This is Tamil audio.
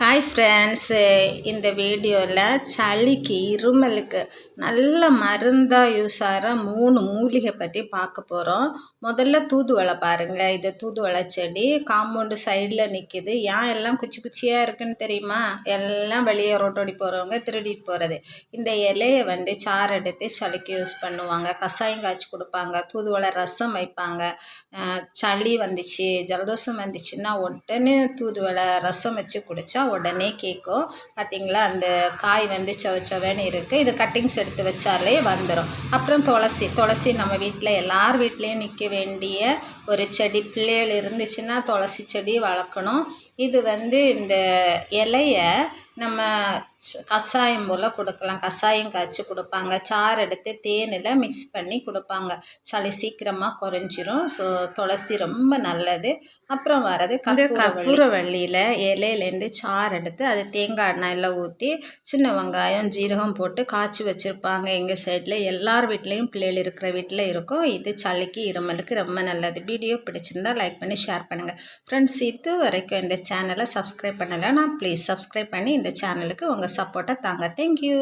ஹாய் ஃப்ரெண்ட்ஸு இந்த வீடியோவில் சளிக்கு இருமலுக்கு நல்ல மருந்தாக யூஸ் ஆகிற மூணு மூலிகை பற்றி பார்க்க போகிறோம் முதல்ல தூதுவளை பாருங்கள் இது தூதுவளை செடி. காம்பவுண்டு சைடில் நிற்கிது ஏன் எல்லாம் குச்சி குச்சியாக இருக்குன்னு தெரியுமா? எல்லாம் வெளியே ரோட்டோடி போகிறவங்க திருடிட்டு போகிறது இந்த இலையை வந்து சாறு எடுத்து சளிக்கு யூஸ் பண்ணுவாங்க. கஷாயம் காய்ச்சி கொடுப்பாங்க. தூதுவளை ரசம் வைப்பாங்க. சளி வந்துச்சு ஜலதோஷம் வந்துச்சுன்னா உடனே தூதுவளை ரசம் வச்சு குடித்தா உடனே கேட்கும் பார்த்திங்களா அந்த காய் வந்து செவ செவன்னு இருக்குது இது கட்டிங்ஸ் எடுத்து வச்சாலே வந்துடும் அப்புறம் துளசி. துளசி நம்ம வீட்டில் எல்லார் வீட்லேயும் நிற்க வேண்டிய ஒரு செடி. பிள்ளைகள் இருந்துச்சுன்னா துளசி செடி வளர்க்கணும். இது வந்து இந்த இலையை நம்ம கஷாயம் போல் கொடுக்கலாம். கஷாயம் காய்ச்சி கொடுப்பாங்க. சாறு எடுத்து தேனில் மிக்ஸ் பண்ணி கொடுப்பாங்க. சளி சீக்கிரமாக குறைஞ்சிரும். ஸோ துளசி ரொம்ப நல்லது. அப்புறம் வர்றது கற்பூர வள்ளியில் இலையிலேருந்து சாறு எடுத்து அது தேங்காய் எண்ணெயில் ஊற்றி சின்ன வெங்காயம் ஜீரகம் போட்டு காய்ச்சி வச்சுருப்பாங்க. எங்கள் சைடில் எல்லார் வீட்லேயும் பிள்ளைகள் இருக்கிற வீட்டில் இருக்கும். இது சளிக்கு இருமலுக்கு ரொம்ப நல்லது. வீடியோ பிடிச்சிருந்தா லைக் பண்ணி ஷேர் பண்ணுங்கள் ஃப்ரெண்ட்ஸ் இது வரைக்கும் இந்த சேனலை சப்ஸ்கிரைப் பண்ணலைன்னா ப்ளீஸ் சப்ஸ்கிரைப் பண்ணி இந்த சேனலுக்கு உங்கள் சப்போர்ட்டை தாங்க. தேங்க்யூ